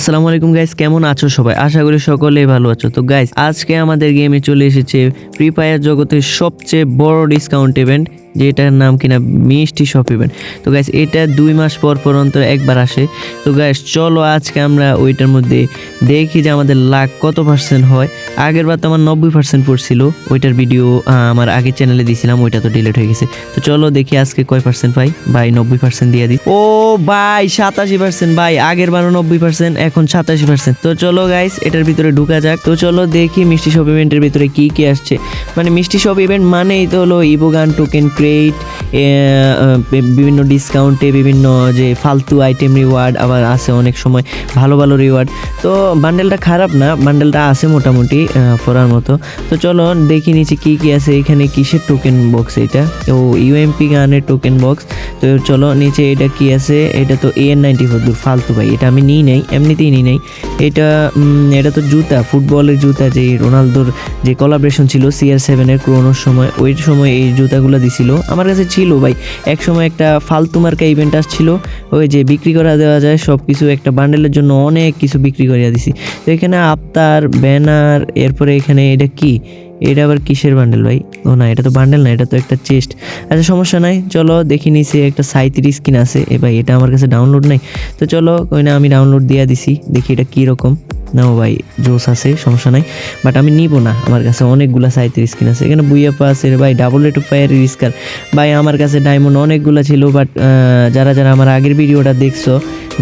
আসসালামু আলাইকুম গাইস কেমন আছো সবাই? আশা করি সকলেই ভালো আছো। তো গাইস আজকে আমাদের গেমে চলে এসেছে ফ্রি ফায়ার জগতের সবচেয়ে বড় ডিসকাউন্ট ইভেন্ট যেটার নাম কিনা মিষ্টি শপ ইভেন্ট তো গাইস এটা দুই মাস পর পর অন্তর একবার আসে। তো গাইস চলো আজকে আমরা ওইটার মধ্যে দেখি যে আমাদের লাখ কত পার্সেন্ট হয়। আগের বার তো আমার নব্বই পার্সেন্ট পড়ছিল, ওইটার ভিডিও আমার আগের চ্যানেলে দিয়েছিলাম ওইটা তো ডিলিট হয়ে গেছে। তো চলো দেখি আজকে কয় পার্সেন্ট পাই? ভাই, নব্বই পার্সেন্ট দিয়ে দিই। ও ভাই, সাতাশি পার্সেন্ট ভাই, আগের বারও নব্বই পার্সেন্ট এখন সাতাশি পার্সেন্ট তো চলো গাইস এটার ভিতরে ঢুকা যাক। তো চলো দেখি মিষ্টি শপ ইভেন্টের ভিতরে কি কি আসছে। মানে মিষ্টি শপ ইভেন্ট মানেই তো হলো ইবোগান টোকেন ক্রেট বিভিন্ন ডিসকাউন্টে বিভিন্ন যে ফালতু আইটেম রিওয়ার্ড আবার আছে অনেক সময়, ভালো ভালো রিওয়ার্ড তো বান্ডেলটা খারাপ না বান্ডেলটা আছে মোটামুটি। পড়ার মতো। তো চলো দেখি নিচে কি কি আছে, এখানে কিসের টোকেন বক্স এটা? ও ইউএমপি গানের টোকেন বক্স তো চলো নিচে এটা কি আছে? এটা তো এন নাইনটি ফোর দূর, ফালতু ভাই, এটা আমি নিই নাই, এমনিতেই নিই নাই। এটা এটা তো জুতা, ফুটবলের জুতা, যে রোনালদোর যে কোলাবরেশন ছিল সিআর সেভেনের ক্রোনোর সময়, ওই সময় এই জুতাগুলো দিছিল। আমার কাছে ছিল ভাই, এক সময় একটা ফালতু মার্কা ইভেন্ট আসছিল ওই যে বিক্রি করা দেওয়া যায় সব কিছু একটা বান্ডেলের জন্য অনেক কিছু বিক্রি করিয়া দিছি। তো এখানে আফতার, ব্যানার, এরপরে এখানে এটা কি? এটা আবার কিসের বান্ডেল ভাই? ও না, এটা তো বান্ডেল না, এটা তো একটা চেস্ট আচ্ছা সমস্যা নাই, চলো দেখি নিছি একটা সাঁত্রিশ স্কিন আছে। এ ভাই, এটা আমার কাছে ডাউনলোড নাই। তো চলো, ওই না, আমি ডাউনলোড দিয়ে দিছি, দেখি এটা কী রকম। না ও ভাই, জোস আছে, সমস্যা নাই। বাট আমি নিব না, আমার কাছে অনেকগুলা সাঁত্রিশ স্কিন আছে। এখানে বুইয়াপা আছে ভাই ডাবল রেট ফায়ার রিস্কার। ভাই, আমার কাছে ডায়মন্ড অনেকগুলা ছিল বাট যারা যারা আমার আগের ভিডিওটা দেখছ,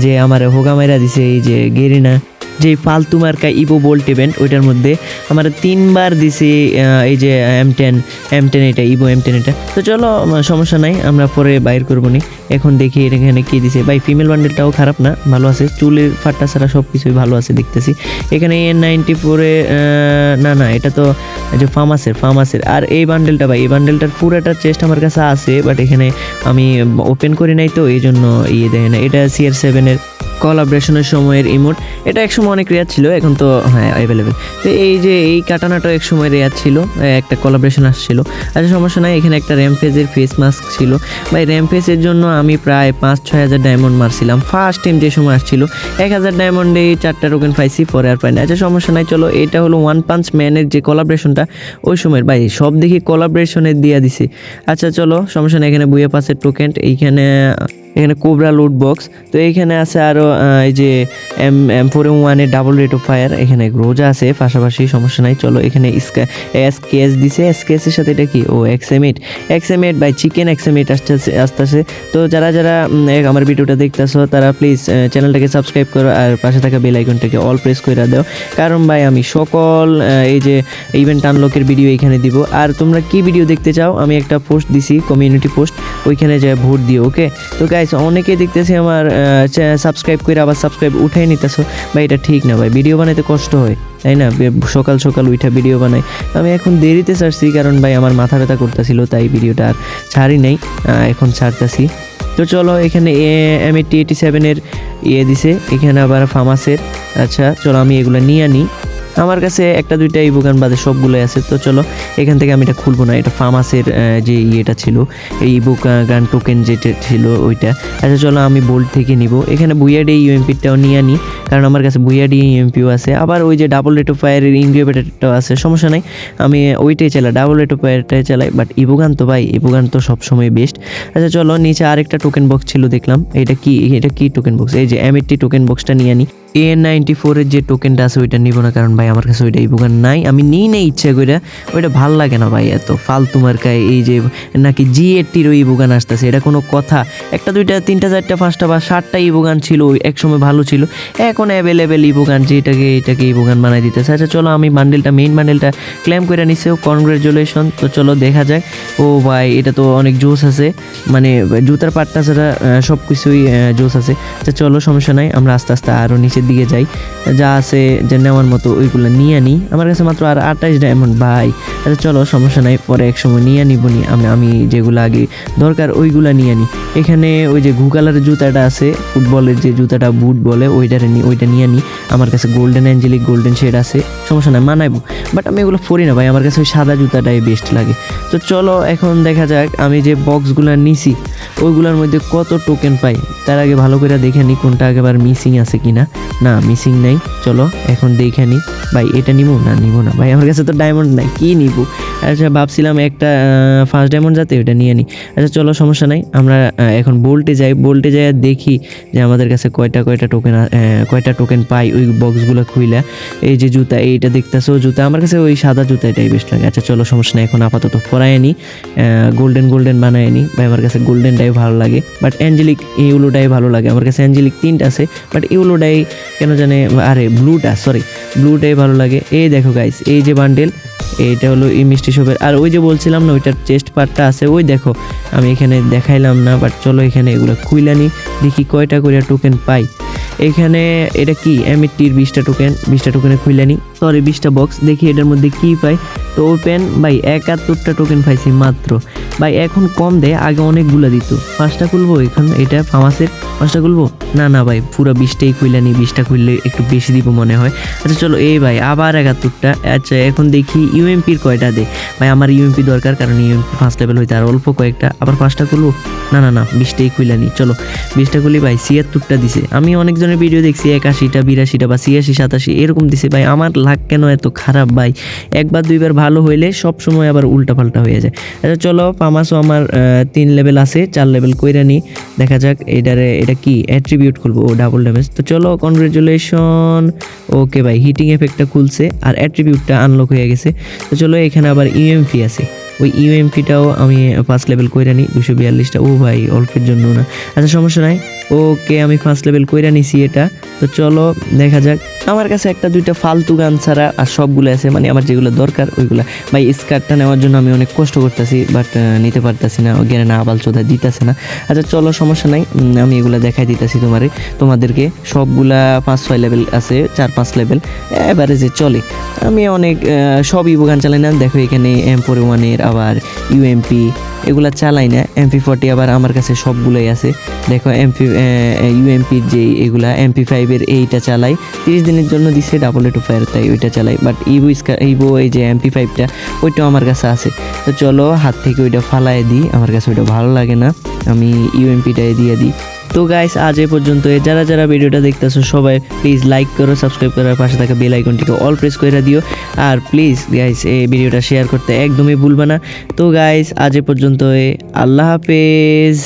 যে আমার হোগা মাইরা দিছে, এই যে গেরিনা যে ফালতু মার্কা ইভো ইভেন্ট ওইটার মধ্যে আমার তিনবার দিছি এই যে এম টেন এম টেন এটা ইভো এম টেন এটা। তো চলো সমস্যা নাই, আমরা পরে বাইর করব নি এখন দেখি এখানে কি দিছে। ভাই ফিমেল বান্ডেলটাও খারাপ না, ভালো আছে। চুলের ফাট্টা ছাড়া সব কিছুই ভালো আছে, দেখতেছি। এখানে এন নাইনটি ফোরে না না, এটা তো যে ফার্মাসের ফার্মাসের আর এই বান্ডেলটা ভাই, এই বান্ডেলটার পুরোটা চেস্ট আমার কাছে আছে বাট এখানে আমি ওপেন করি নাই তো এই জন্য ইয়ে দেয় না এটা সিআর সেভেনের কলাবরেশনের সময়ের ইমোট এটা একসময় অনেক রেয়ার ছিল, এখন তো হ্যাঁ অ্যাভেলেবেল তো এই যে এই কাটানাটা এক সময় রেয়ার ছিল একটা কলাবরেশন আসছিল। আচ্ছা সমস্যা নাই, এখানে একটা র্যাম্পেজের ফেস মাস্ক ছিল। ভাই র্যাম্পেজের জন্য আমি প্রায় পাঁচ ছয় হাজার ডায়মন্ড মারছিলাম। ফার্স্ট টাইম যে সময় আসছিল, এক হাজার ডায়মন্ডে চারটা টোকেন পাইছি, পরে আর পাই না আচ্ছা সমস্যা নাই, চলো, এটা হলো ওয়ান পাঞ্চ ম্যানের যে কলাবরেশনটা ওই সময়ের, ভাই, সব দেখি কলাবরেশনের দিয়ে দিছে। আচ্ছা চলো, সমস্যা নাই, এখানে বুয়ে পাসের টোকেন এইখানে এখানে কোবরা লুট বক্স তো এখানে আছে আরও এই যে এম এম ফোর এম ওয়ানের ডাবল রেট অফ ফায়ার এখানে রোজা আছে, পাশাপাশি সমস্যা নাই, চলো এখানে এস কেএস দিছে এস কেএসের সাথে এটা কি? ও এক্সএমিট এক্সএমিট বাই চিকেন এক্সএমিট আসতেছে আসতেছে। তো যারা যারা আমার ভিডিওটা দেখতেছো, তারা প্লিজ চ্যানেলটাকে সাবস্ক্রাইব করো, আর পাশে থাকা বেল আইকনটাকে অল প্রেস করে দাও। কারণ ভাই, আমি সকল এই যে ইভেন্ট আনলকের ভিডিও এখানে দিব। আর তোমরা কি ভিডিও দেখতে চাও? আমি একটা পোস্ট দিছি কমিউনিটি পোস্ট ওইখানে যায় ভোট দিও ওকে তো গাইস অনেকে দেখতেছি আমার সাবস্ক্রাইব করে আবার সাবস্ক্রাইব উঠাই নিতেছো। ভাই, এটা ঠিক না ভাই ভিডিও বানাইতে কষ্ট হয়, তাই না? সকাল সকাল উঠা ভিডিও বানাই। আমি এখন দেরিতে ছাড়ছি, কারণ ভাই আমার মাথা ব্যথা করতেছিল, তাই ভিডিওটা আর ছাড়ি নাই এখন ছাড়তেছি। তো চলো, এখানে এম এইটি এইটি সেভেনের ইয়ে দিছে, এখানে আবার ফার্মাসের আচ্ছা চলো আমি এগুলো নিয়ে আনি। আমার কাছে একটা, দুইটা এই বুকান বাদে সবগুলোই আছে। তো চলো, এখান থেকে আমি এটা খুলবো না। এটা ফার্মাসের যে ইয়েটা ছিল, এই বুক গান টোকেন যেটা ছিল ওইটা। আচ্ছা চলো, আমি বোল্ট থেকে নিব। এখানে বুইয়াডি ইউএমপিটাও নিয়ে আনি, কারণ আমার কাছে বুইয়াডি ইউএমপিও আছে। আবার ওই যে ডাবল রেট অফ ফায়ারের ইনগ্রেভেটারটাও আছে, সমস্যা নাই। আমি ওইটাই চালাই ডাবল রেট অফ ফায়ারটাই চালাই বাট ইবোগান তো ভাই ইবোগান তো সবসময় বেস্ট আচ্ছা চলো, নিচে আরেকটা টোকেন বক্স ছিল, দেখলাম। এটা কি এটা কি টোকেন বক্স এই যে এম এইটটি টোকেন বক্সটা নিয়ে আনি। এন নাইনটি ফোরের যে টোকেনটা আছে, ওইটা নিব না, কারণ ভাই আমার কাছে ওইটা ইবোগান নাই। আমি নিই নেই ইচ্ছা করে ওইটা ভালো লাগে না ভাই এত ফালতু মার্কায় এই যে নাকি জি ওই ইবোগান আসতেছে, এটা কোনো কথা। একটা, দুইটা, তিনটা, চারটা, পাঁচটা বা সাতটা ইবোগান ছিল এক সময় ভালো ছিল। এখন অ্যাভেলেবেল ইবোগান যেটাকে, এটাকে এটাকে ইবোগান বানাই দিতেছে। আচ্ছা চলো আমি বান্ডেলটা মেইন বান্ডেলটা ক্লেম করে নিছে কনগ্রেচুলেশন তো চলো দেখা যাক। ও ভাই, এটা তো অনেক জোস আছে। মানে জুতার পাটটা ছাড়া সব কিছুই জোস আছে। আচ্ছা চলো, সমস্যা নাই। আমরা আস্তে আস্তে আরও নিচের দিকে যাই, যা আছে যে নেওয়ার মতো ওইগুলো নিয়ে আনি। আমার কাছে মাত্র আর আঠাইশ ডায়মন্ড ভাই। আচ্ছা চলো, সমস্যা নাই, পরে এক সময় নিয়ে আনিব নি আমি আমি যেগুলো আগে দরকার ওইগুলো নিয়ে আনি। এখানে ওই যে ঘু কালারের জুতাটা আছে, ফুটবলের যে জুতাটা বুট বলে ওইটা নি, ওইটা নিয়ে আনি। আমার কাছে গোল্ডেন অ্যাঞ্জেলিক গোল্ডেন শেড আছে। সমস্যা নাই, মানাইবো। বাট আমি এগুলো পরি না ভাই, আমার কাছে ওই সাদা জুতাটাই বেস্ট লাগে। তো চলো, এখন দেখা যাক, আমি যে বক্সগুলো নিছি, ওইগুলোর মধ্যে কত টোকেন পাই। তার আগে ভালো করে দেখে নিই কোনটা একেবারে মিসিং আছে কিনা। না মিসিং নেই। চলো, এখন দেখে নিই ভাই, এটা নিবো না নিবো না। ভাই, আমার কাছে তো ডায়মন্ড নাই, কী নিবো? আচ্ছা ভাবছিলাম একটা ফার্স্ট ডায়মন্ড যাতে ওটা নিয়ে নিই আচ্ছা চলো, সমস্যা নাই। আমরা এখন বোল্টে যাই। বোল্টে যাই দেখি যে আমাদের কাছে কয়টা কয়টা টোকেন কয়টা টোকেন পাই ওই বক্সগুলো খুইলা। এই যে জুতা, এইটা দেখতেছো জুতা। আমার কাছে ওই সাদা জুতা এটাই বেশ লাগে। আচ্ছা চলো, সমস্যা নাই। এখন আপাতত পরাই নি। গোল্ডেন গোল্ডেন বানায় নি। ভাই, আমার কাছে গোল্ডেনটাই ভালো লাগে। বাট অ্যাঞ্জেলিক ইউলোটাই ভালো লাগে। আমার কাছে অ্যাঞ্জেলিক তিনটা আছে। বাট ইউলোটাই কেন জানে, আরে ব্লুটা সরি ব্লুটাই ভালো লাগে। এই দেখো গাইস এই যে বান্ডেল এইটা হলো এই মিষ্টি শপের। আর ওই যে বলছিলাম না, ওইটার চেস্ট পার্টটা আছে, ওই দেখো, আমি এখানে দেখাইলাম না বাট চলো এখানে এগুলো খুইলানি দেখি কয়টা করে টোকেন পাই। এখানে এটা কি? এমএটির বিশটা টোকেন বিশটা টোকেনে খুইলানি সরি বিশটা বক্স দেখি এটার মধ্যে কি পাই। তো ওপেন ভাই, একাত্তরটা টোকেন পাইছি মাত্র। ভাই, এখন কম দেয় আগে অনেকগুলো দিত। পাঁচটা খুলবো এখন? এটা ফার্মাসের পাঁচটা খুলবো? না না ভাই, পুরো বিশটাই খুইলানি বিশটা খুললে একটু বেশি দিব মনে হয়। আচ্ছা চলো, এই ভাই, আবার একাত্তরটা। আচ্ছা এখন দেখি ইউএমপির কয়টা দে। ভাই, আমার ইউএমপি দরকার, কারণ ইউএমপি ফার্স্ট লেভেল হইতে আর অল্প কয়েকটা। আবার পাঁচটা খুলবো? না না না, বিশটাই খুইলানি চলো, বিশটা খুলি ভাই, ছিয়াত্তরটা দিছে। আমি অনেকজনের ভিডিও দেখছি, একাশিটা, বিরাশিটা বা ছিয়াশি, সাতাশি, এরকম দিছে। ভাই, আমার লাগ কেন এত খারাপ ভাই? একবার, দুইবার ভালো হইলে সব সময় আবার উল্টা পাল্টা হয়ে যায়। আচ্ছা চলো, পামাসও আমার তিন লেভেল আছে, চার লেভেল কইরা নি। দেখা যাক এটারে এটা কি অ্যাট্রিবিউট খুলবো ও ডাবল ড্যামেজ তো চলো কনগ্রেচুলেশন ওকে ভাই হিটিং এফেক্টটা খুলছে আর অ্যাট্রিবিউটটা আনলক হয়ে গেছে। তো চলো, এখানে আবার ইউএমপি আছে। ওই ইউএমপিটাও আমি ফার্স্ট লেভেল কইরা নিই দুশো বিয়াল্লিশটা। ও ভাই, অল্পের জন্য না। আচ্ছা সমস্যা নাই। ওকে আমি ফার্স্ট লেভেল কইরা নিছি এটা। তো চলো, দেখা যাক। আমার কাছে একটা, দুইটা ফালতু গান ছাড়া আর সবগুলো আছে মানে আমার যেগুলো দরকার, ওইগুলো। ভাই, স্কার্টটা নেওয়ার জন্য আমি অনেক কষ্ট করতেছি বাট নিতে পারতেছি না, জ্ঞানে না আবাল চোদা দিতেছে না। আচ্ছা চলো, সমস্যা নাই আমি এগুলো দেখাই দিতেছি তোমারে। তোমাদেরকে সবগুলা পাঁচ, ছয় লেভেল আছে, চার, পাঁচ লেভেল যে চলে। আমি অনেক সব ইবো গান চালাই না, দেখো এখানে এম ফোর ওয়ানের আবার ইউএমপি এগুলা চালাই না। এমপি ফোরটি আবার আমার কাছে সবগুলোই আছে। দেখো এমপি ইউএমপির যে এগুলা এমপি ফাইভের এইটা চালাই। তিরিশ দিনের জন্য দিছে ডাবল এটু ফায়ার তাই ওইটা চালাই। বাট স্কা ইভো এই যে এমপি ফাইভটা ওইটাও আমার কাছে আছে। তো চলো, হাত থেকে ওইটা ফালায় দিই। আমার কাছে ওইটা ভালো লাগে না। আমি ইউএমপিটাই দিয়ে দিই। তো গাইস আজ এ পর্যন্ত যারা যারা ভিডিওটা দেখতেছো, সবাই প্লিজ লাইক করো সাবস্ক্রাইব করার পাশে থাকা বেল আইকনটিকে অল প্রেস করে দিও। আর প্লিজ গাইস এই ভিডিওটা শেয়ার করতে একদমই ভুলবে না। তো গাইস আজ এ পর্যন্ত আল্লাহ হাফেজ।